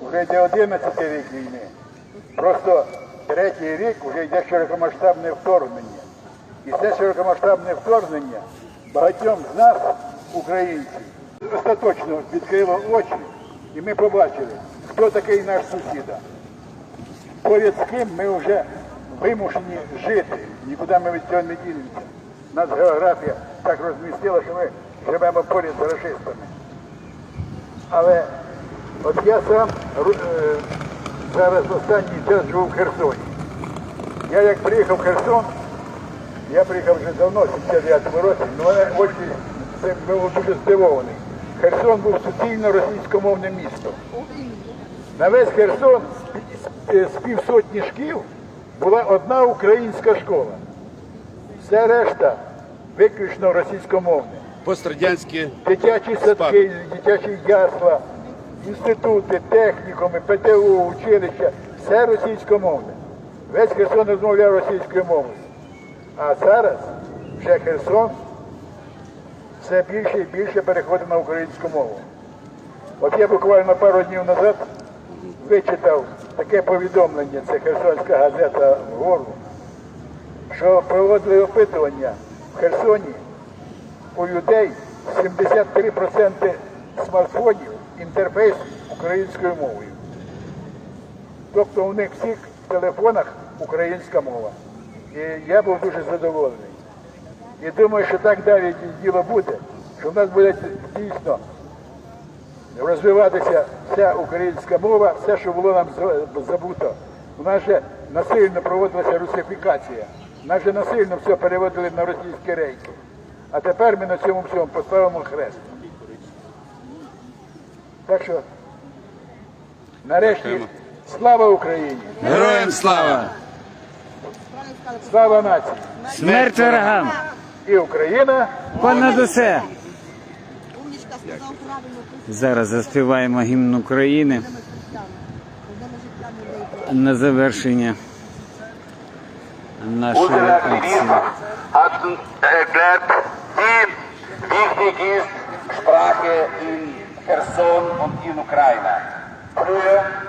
вже йде 11 рік війни. Просто третій рік вже йде широкомасштабне вторгнення. І це широкомасштабне вторгнення багатьом з нас, українців, остаточно відкрило очі, і ми побачили, хто такий наш сусіда. Поряд з ким ми вже вимушені жити. Нікуди ми від цього не дінемося. Нас географія так розмістила, що ми живемо поряд з расистами. Але от я сам е, зараз останній час живу в Херсоні. Я як приїхав в Херсон, я приїхав вже давно, в 79 році, але очі це був дуже здивований. Херсон був суцільно російськомовне місто. На весь Херсон з- з- півсотні шкіл була одна українська школа. Все решта виключно російськомовне. Пострадянські Дитячі садки, дитячі ясла, інститути, технікуми, ПТУ, училища, все російськомовне. Весь Херсон розмовляв російською мовою. А зараз вже Херсон все більше і більше переходить на українську мову. От я буквально пару днів назад вичитав таке повідомлення, це Херсонська газета «Вгору», що проводили опитування в Херсоні у людей 73% смартфонів інтерфейс українською мовою. Тобто у них всіх телефонах українська мова. І я був дуже задоволений. І думаю, що так далі діло буде, що в нас буде дійсно розвиватися вся українська мова, все, що було нам забуто. У нас же насильно проводилася русифікація. У нас же насильно все переводили на російські рейки. А тепер ми на цьому всьому поставимо хрест. Так що, нарешті, слава Україні! героям слава! Слава нації! Смерть ворогам! І Україна! Понад усе! Зараз заспіваємо гімн України на завершення нашої акції. Erklärt, wie wichtig ist Sprache in Cherson und in Ukraine. Früher